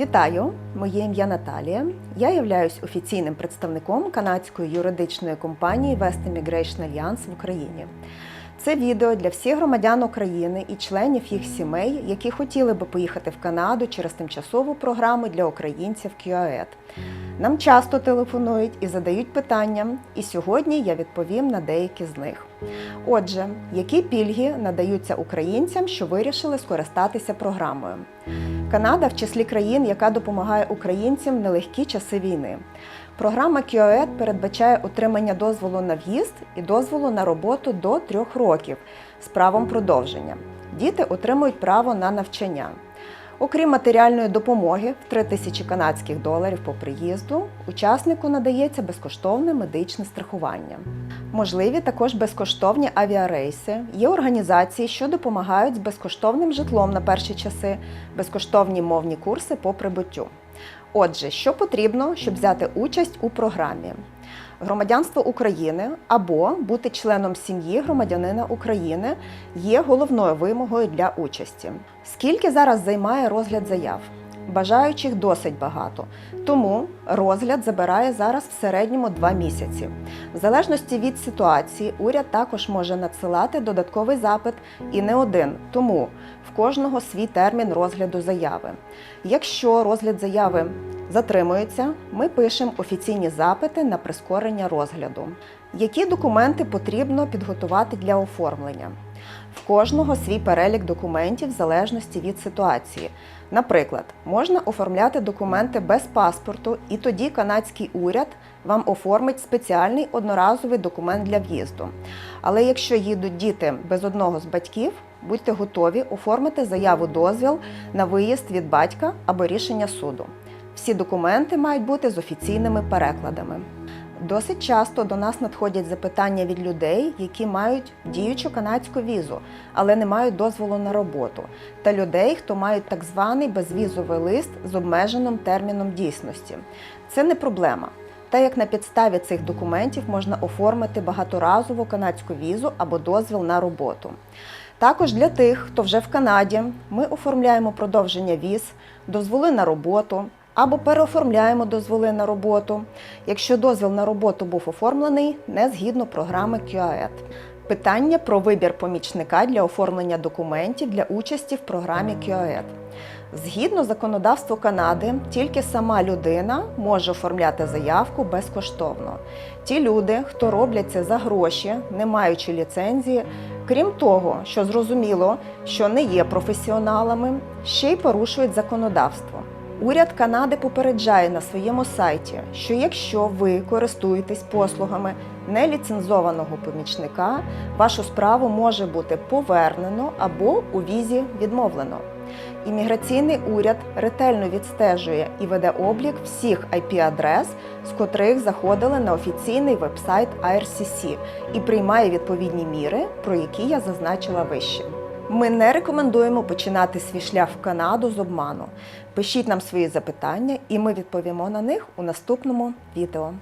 Вітаю! Моє ім'я Наталія. Я являюсь офіційним представником канадської юридичної компанії West Immigration Alliance в Україні. Це відео для всіх громадян України і членів їх сімей, які хотіли би поїхати в Канаду через тимчасову програму для українців QAED. Нам часто телефонують і задають питання, і сьогодні я відповім на деякі з них. Отже, які пільги надаються українцям, що вирішили скористатися програмою? Канада в числі країн, яка допомагає українцям в нелегкі часи війни. Програма QAED передбачає отримання дозволу на в'їзд і дозволу на роботу до трьох років з правом продовження. Діти отримують право на навчання. Окрім матеріальної допомоги в 3 тисячі канадських доларів по приїзду, учаснику надається безкоштовне медичне страхування. Можливі також безкоштовні авіарейси. Є організації, що допомагають з безкоштовним житлом на перші часи, безкоштовні мовні курси по прибуттю. Отже, що потрібно, щоб взяти участь у програмі? Громадянство України або бути членом сім'ї громадянина України є головною вимогою для участі. Скільки зараз займає розгляд заяв? Бажаючих досить багато, тому розгляд забирає зараз в середньому 2 місяці. В залежності від ситуації, уряд також може надсилати додатковий запит і не один, тому в кожного свій термін розгляду заяви. Якщо розгляд заяви затримується, ми пишемо офіційні запити на прискорення розгляду. Які документи потрібно підготувати для оформлення? В кожного свій перелік документів в залежності від ситуації. Наприклад, можна оформляти документи без паспорту, і тоді канадський уряд вам оформить спеціальний одноразовий документ для в'їзду. Але якщо їдуть діти без одного з батьків, будьте готові оформити заяву дозвіл на виїзд від батька або рішення суду. Всі документи мають бути з офіційними перекладами. Досить часто до нас надходять запитання від людей, які мають діючу канадську візу, але не мають дозволу на роботу, та людей, хто мають так званий безвізовий лист з обмеженим терміном дійсності. Це не проблема. Та як на підставі цих документів можна оформити багаторазову канадську візу або дозвіл на роботу. Також для тих, хто вже в Канаді, ми оформляємо продовження віз, дозволи на роботу або переоформляємо дозволи на роботу, якщо дозвіл на роботу був оформлений не згідно програми QAED. Питання про вибір помічника для оформлення документів для участі в програмі QAED. Згідно законодавству Канади, тільки сама людина може оформляти заявку безкоштовно. Ті люди, хто роблять це за гроші, не маючи ліцензії, крім того, що зрозуміло, що не є професіоналами, ще й порушують законодавство. Уряд Канади попереджає на своєму сайті, що якщо ви користуєтесь послугами неліцензованого помічника, вашу справу може бути повернено або у візі відмовлено. Імміграційний уряд ретельно відстежує і веде облік всіх IP-адрес, з котрих заходили на офіційний вебсайт IRCC і приймає відповідні міри, про які я зазначила вище. Ми не рекомендуємо починати свій шлях в Канаду з обману. Пишіть нам свої запитання, і ми відповімо на них у наступному відео.